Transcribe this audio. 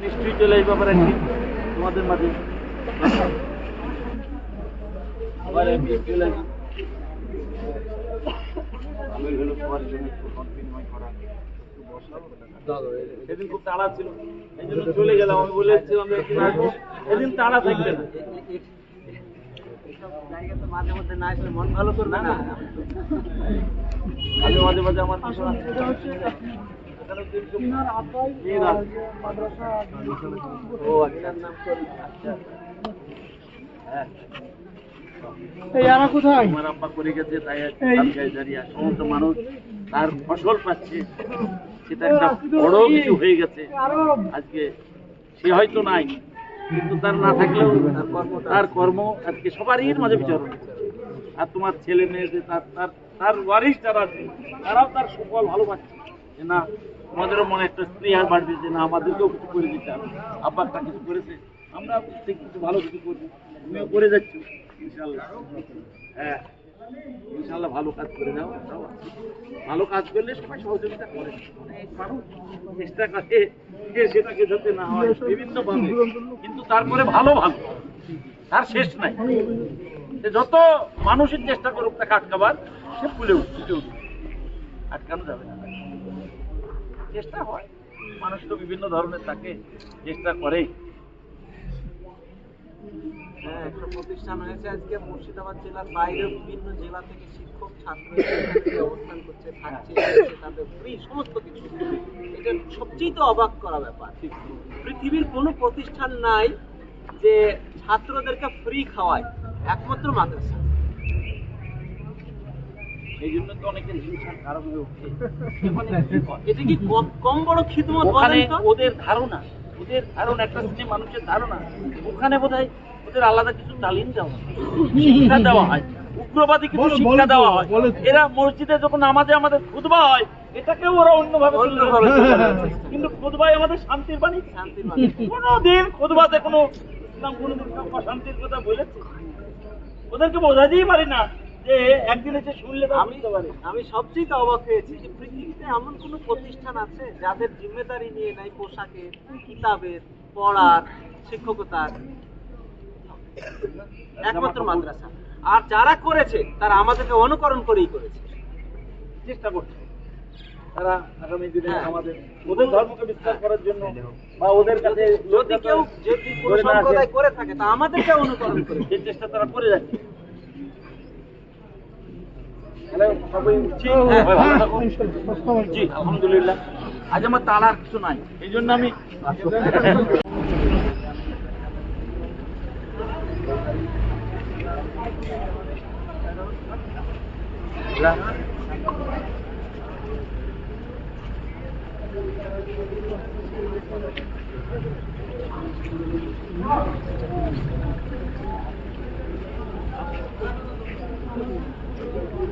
নিশ্চয়ই চলে এই ব্যাপারে একদিন তোমাদের মাঝে। আবার আমি চলে আসি আমি হলো সবার জন্য একটু মত করা সেদিন খুব তাড়া ছিল। এই জন্য চলে গেলাম। আমি বলেছিলাম একদিন আসব সেদিন তাড়া থাকবে না। মাঝে মধ্যে না আসলে মন ভালো করবে না। আমি মাঝে মাঝে আমার আচ্ছা নাম করি আচ্ছা। হ্যাঁ। এই আরা কোথায়? আমার আব্বা করে গেছে তাই দাঁড়িয়ে সমস্ত মানুষ তার ফসল পাচ্ছে। সেটা একটা বড় কিছু হয়ে গেছে। আজকে সে হয়তো নাই। কিন্তু তার না থাকলেও তার কর্ম আজকে সবারই মাঝে বিচরণ আর তোমার ছেলে মেয়ে যে তার তার তার ওয়ারিস যারা আছে তারাও তার সুফল ভালো পাচ্ছে না আমাদেরও মনে একটা স্ত্রী বাড়বে যে না, আমাদেরকেও কিছু করে দিতে হবে। আব্বা কিছু করেছে, আমরা কিছু ভালো কিছু করব তুমিও করে যাচ্ছ ইনশাল্লাহ হ্যাঁ ইনশাল্লাহ ভালো কাজ করে যাও ভালো কাজ করলে সবাই সহযোগিতা করে। মানুষ চেষ্টা করে যে সেটাকে যাতে না হয়, বিভিন্ন ভাবে। কিন্তু তারপরে ভালো ভালো, তার শেষ নাই। যত মানুষের চেষ্টা করুক তাকে আটকাবার, সে ফুলে উঠছে আটকানো যাবে না। চেষ্টা হয়। মানুষ তো বিভিন্ন ধরনের থাকে চেষ্টা করে হ্যাঁ একটা প্রতিষ্ঠান হয়েছে আজকে মুর্শিদাবাদ জেলার বাইরে বিভিন্ন জেলা থেকে শিক্ষক ছাত্র অবস্থান করছে থাকছে তাদের ফ্রি সমস্ত কিছু। এটা সবচেয়ে তো অবাক করা ব্যাপার। পৃথিবীর কোনো প্রতিষ্ঠান নাই যে ছাত্রদেরকে ফ্রি খাওয়ায় একমাত্র মাদ্রাসা। জন্য তো অনেকের হিংসার কারণ হয়ে ওঠে ওখানে কি করে? এটা কি কম- কম বড় খিদমত ওখানে ওদের ধারণা ওদের ধারণা একটা শ্রেণির মানুষের ধারণা ওখানে বোধহয় ওদের আলাদা কিছু তালিম দেওয়া শিক্ষা দেওয়া হয় উগ্রবাদী কিছু শিক্ষা দেওয়া হয়। এরা মসজিদে যখন আমাদের আমাদের খুদবা হয় এটাকেও ওরা অন্যভাবে। কিন্তু খুদবাই আমাদের শান্তির বাণী? শান্তির কোনোদিন খুদবাতে কোনো ইসলাম কোনোদিন কাউকে শান্তির কথা বলেছে? ওদেরকে বোঝাতেই পারি না। যে একদিন এসে শুনলে তারা আমি আমি সবচেয়ে অবাক হয়েছি যে পৃথিবীতে এমন কোনো প্রতিষ্ঠান আছে যাদের জিম্মেদারি নিয়ে পোশাকের কিতাবের পড়ার শিক্ষকতার। একমাত্র মাদ্রাসা। আর যারা করেছে তারা আমাদেরকে অনুকরণ করেই করেছে। চেষ্টা করছে। তারা আগামী দিনে হ্যাঁ। আমাদের ওদের ধর্মকে বিস্তার করার জন্য বা ওদের কাছে যদি কেউ যদি কোনো সম্প্রদায় করে থাকে তা আমাদেরকে অনুকরণ করে। চেষ্টা তারা করে যাচ্ছে। হ্যাঁ, হ্যাঁ, হ্যাঁ, আলহামদুলিল্লাহ। আজ আমার তালার কিছু নাই এই জন্য আমি